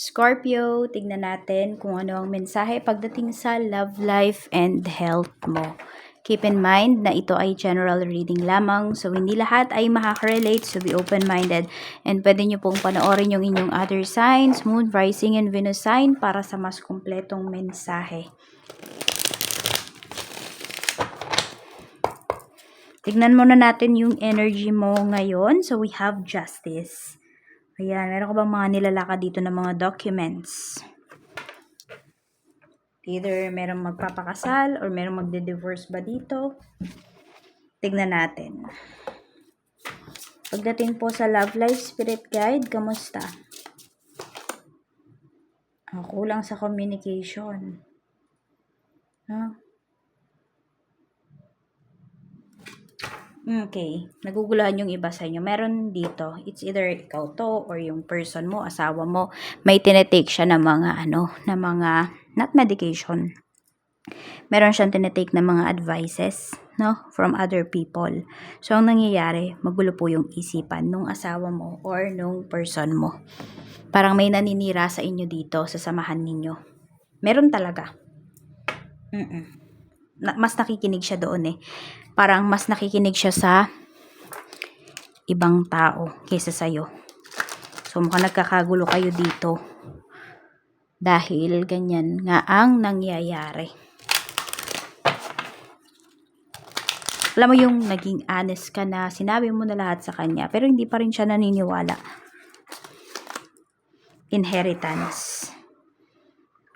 Scorpio, tignan natin kung ano ang mensahe pagdating sa love life and health mo. Keep in mind na ito ay general reading lamang, so hindi lahat ay makaka-relate, so be open-minded. And pwede nyo pong panoorin yung inyong other signs, moon, rising, and Venus sign para sa mas kumpletong mensahe. Tignan muna natin yung energy mo ngayon. So, we have justice. Ayan, meron ka bang mga nilalakad dito ng mga documents? Either merong magpapakasal or merong magde-divorce ba dito? Tignan natin. Pagdating po sa love life spirit guide, kamusta? Ah, kulang sa communication. No? Okay. Naguguluhan yung iba sa inyo. Meron dito, it's either ikaw to or yung person mo, asawa mo, may tinetake siya ng mga ano, na mga, not medication. Meron siyang tinetake ng mga advices, no, from other people. So, ang nangyayari, magulo po yung isipan nung asawa mo or nung person mo. Parang may naninira sa inyo dito, sa samahan ninyo. Meron talaga. Mm-mm. Na, mas nakikinig siya doon eh parang mas nakikinig siya sa ibang tao kaysa sa'yo. So, mukhang nagkakagulo kayo dito. Dahil ganyan nga ang nangyayari. Alam mo yung naging honest ka na, sinabi mo na lahat sa kanya, pero hindi pa rin siya naniniwala. Inheritance.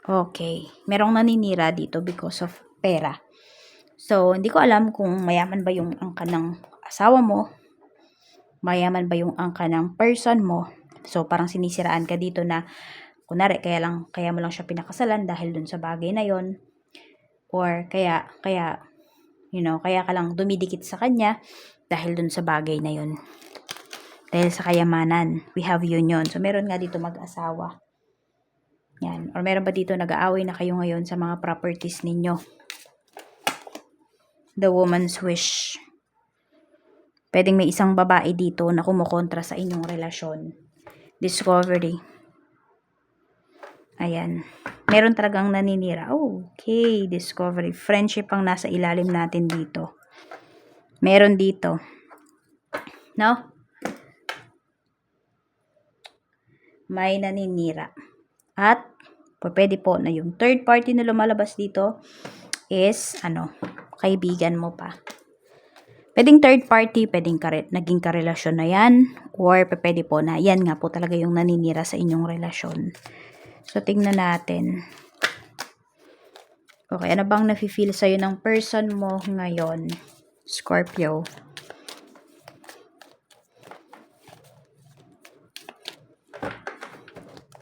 Okay. Merong naninira dito because of pera. So, hindi ko alam kung mayaman ba yung angka ng asawa mo, mayaman ba yung angka ng person mo. So, parang sinisiraan ka dito na, kunwari, kaya, lang, kaya mo lang siya pinakasalan dahil dun sa bagay na yon Or, kaya, kaya, you know, kaya ka lang dumidikit sa kanya dahil dun sa bagay na yon Dahil sa kayamanan, we have union. So, meron nga dito mag-asawa. Yan. Or meron ba dito nag-aaway na kayo ngayon sa mga properties ninyo? The woman's wish. Pwedeng may isang babae dito na kumukontra sa inyong relasyon. Discovery. Ayan. Meron talagang naninira. Okay, discovery. Friendship ang nasa ilalim natin dito. Meron dito. No? May naninira. At, pwede po na yung third party na lumalabas dito is, ano, kaibigan mo pa. Pwedeng third party, pwedeng kare, naging karelasyon na yan, or pwede po na yan nga po talaga yung naninira sa inyong relasyon. So, tingnan natin. Okay, ano bang nafe-feel sa'yo ng person mo ngayon? Scorpio.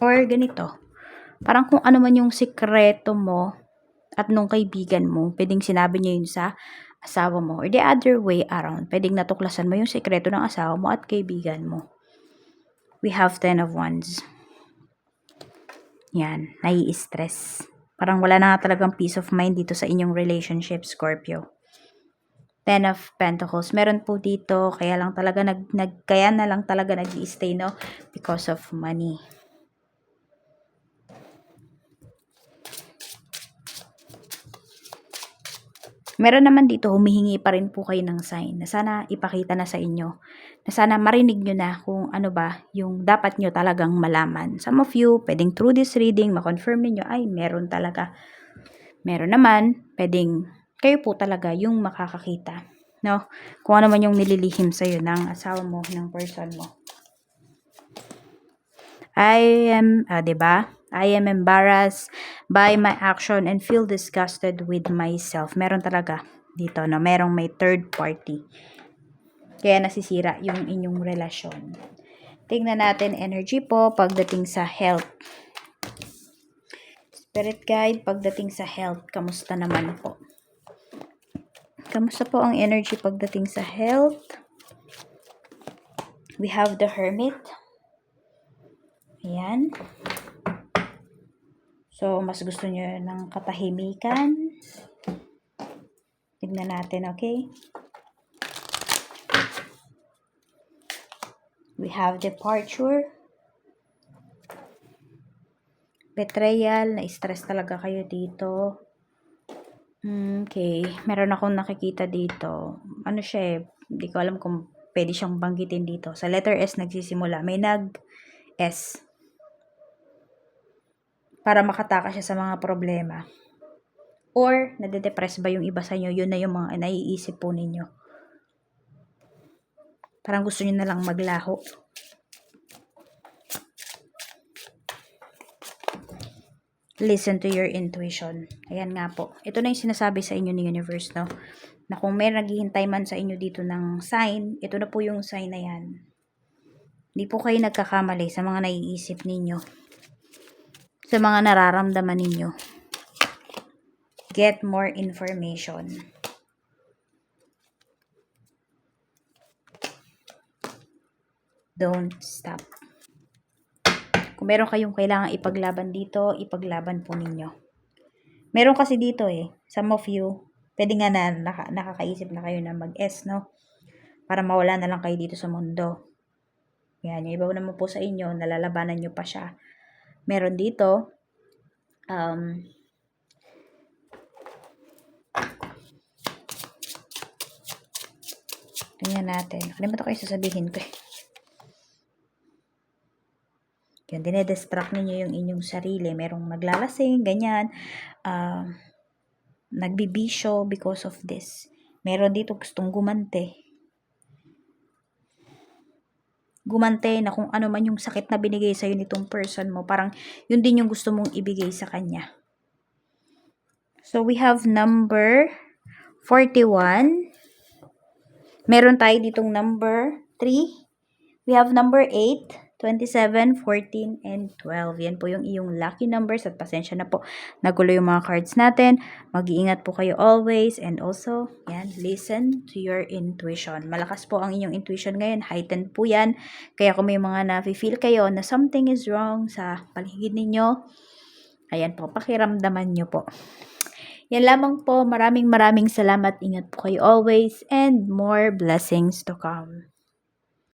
Or ganito. Parang kung ano man yung sikreto mo, at nung kaibigan mo, pwedeng sinabi niya yun sa asawa mo. Or the other way around, pwedeng natuklasan mo yung sekreto ng asawa mo at kaibigan mo. We have 10 of Wands. Yan, nai-stress. Parang wala na talagang peace of mind dito sa inyong relationship, Scorpio. Ten of Pentacles. Meron po dito, kaya lang talaga nag, nag kaya na lang talaga nag-stay, no? Because of money. Meron naman dito, humihingi pa rin po kayo ng sign na sana ipakita na sa inyo. Na sana marinig nyo na kung ano ba yung dapat nyo talagang malaman. Some of you, pwedeng through this reading, makonfirm ninyo, ay meron talaga. Meron naman, pwedeng kayo po talaga yung makakakita. No? Kung ano man yung nililihim sa'yo ng asawa mo, ng person mo. I am, uh, 'di ba? I am embarrassed by my action and feel disgusted with myself. Meron talaga dito no? merong may third party. Kaya nasisira yung inyong relasyon. Tingnan natin energy po pagdating sa health. Spirit guide pagdating sa health. Kamusta naman po? Kamusta po ang energy pagdating sa health? We have the hermit. Ayan. So, mas gusto nyo ng katahimikan. Tignan natin, okay? We have departure. betrayal, na-stress talaga kayo dito. Hmm, Okay, meron akong nakikita dito. Ano siya eh, hindi ko alam kung pwede siyang banggitin dito. Sa letter S nagsisimula, may nag-S. Para makataka siya sa mga problema. Or, nade-depress ba yung iba sa inyo? Yun na yung mga naiisip po ninyo. Parang gusto nyo na lang maglaho. Listen to your intuition. Ayan nga po. Ito na yung sinasabi sa inyo ni universe, no? Na kung may naghihintay man sa inyo dito ng sign, ito na po yung sign na yan. Hindi po kayo nagkakamali sa mga naiisip ninyo. Sa mga nararamdaman ninyo. Get more information. Don't stop. Kung meron kayong kailangan ipaglaban dito, ipaglaban po ninyo. Meron kasi dito eh, some of you, pwede nga na naka, nakakaisip na kayo na mag-S, no? Para mawala na lang kayo dito sa mundo. Yan, yung iba naman po sa inyo, nalalabanan nyo pa siya. Meron dito, um, tingnan natin. Ba ito kayo sasabihin ko eh? Yun, dinedestruct ninyo yung inyong sarili. Merong naglalasing, ganyan. Uh, nagbibisyo because of this. Meron dito gustong gumante. Gumante na kung ano man yung sakit na binigay sa'yo nitong person mo. Parang yun din yung gusto mong ibigay sa kanya. So, we have number 41. Meron tayo ditong number 3. We have number 8. 27, 14, and 12. Yan po yung iyong lucky numbers at pasensya na po. Nagulo yung mga cards natin. Mag-iingat po kayo always and also, yan, listen to your intuition. Malakas po ang inyong intuition ngayon. Heightened po yan. Kaya kung may mga na-feel kayo na something is wrong sa paligid ninyo, ayan po, pakiramdaman nyo po. Yan lamang po. Maraming maraming salamat. Ingat po kayo always and more blessings to come.